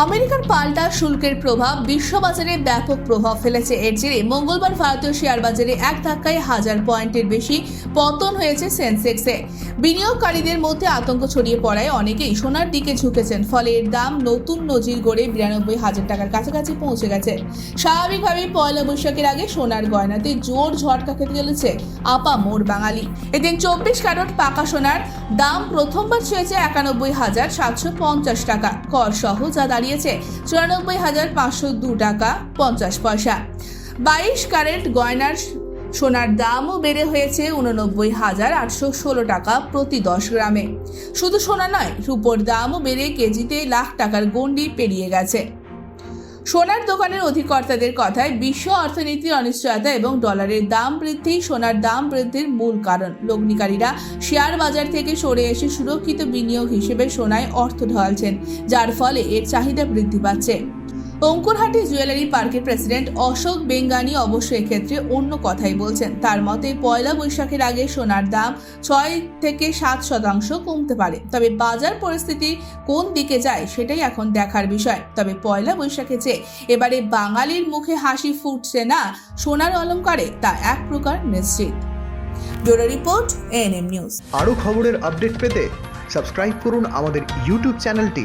আমেরিকার পাল্টা শুল্কের প্রভাব বিশ্ববাজারে ব্যাপক প্রভাব ফেলেছে। এর জেরে মঙ্গলবার ভারতীয় শেয়ার বাজারে এক ধাক্কায় হাজার পয়েন্টের বেশি পতন হয়েছে সেন্সেক্সে। বিনিয়োগকারীদের মধ্যে আতঙ্ক ছড়িয়ে পড়ায় অনেকেই সোনার দিকে ঝুঁকেছেন। ফলে এর দাম নতুন নজির গড়ে বিরানব্বই হাজার টাকার কাছাকাছি পৌঁছে গেছে। স্বাভাবিকভাবেই পয়লা বৈশাখের আগে সোনার গয়নাতে জোর ঝটকা খেতে চলেছে আপা মোর বাঙালি। এদিন চব্বিশ ক্যারট পাকা সোনার দাম প্রথমবার ছুঁয়েছে একানব্বই হাজার সাতশো পঞ্চাশ টাকা। কর সহ যা দাঁড়িয়েছে চুরানব্বই হাজার পাঁচশো দু টাকা পঞ্চাশ পয়সা। বাইশ ক্যারেট গয়নার সোনার দামও বেড়ে হয়েছে উননব্বই হাজার আটশো ষোলো টাকা প্রতি দশ গ্রামে। শুধু সোনা নয়, রুপোর দামও বেড়ে কেজিতে লাখ টাকার গণ্ডি পেরিয়ে গেছে। সোনার দোকানের অধিকর্তাদের কথায় বিশ্ব অর্থনীতির অনিশ্চয়তা এবং ডলারের দাম বৃদ্ধি সোনার দাম বৃদ্ধির মূল কারণ। লগ্নিকারীরা শেয়ার বাজার থেকে সরে এসে সুরক্ষিত বিনিয়োগ হিসেবে সোনায় অর্থ ঢালছেন, যার ফলে এর চাহিদা বৃদ্ধি পাচ্ছে। অঙ্কুরহাটি জুয়েলারি পার্কের প্রেসিডেন্ট অশোক বেঙ্গানি অবশ্য এক্ষেত্রে অন্য কথাই বলছেন। তার মতে, পয়লা বৈশাখের আগে সোনার দাম ছয় থেকে সাত শতাংশ কমতে পারে। তবে বাজার পরিস্থিতি কোন দিকে যায় সেটাই এখন দেখার বিষয়। তবে পয়লা বৈশাখে যে এবারে বাঙালির মুখে হাসি ফুটছে না, সোনার অলঙ্কারে তা এক প্রকার নিশ্চিত। Bureau report ANM news. আরও খবরের আপডেট পেতে সাবস্ক্রাইব করুন আমাদের ইউটিউব চ্যানেলটি।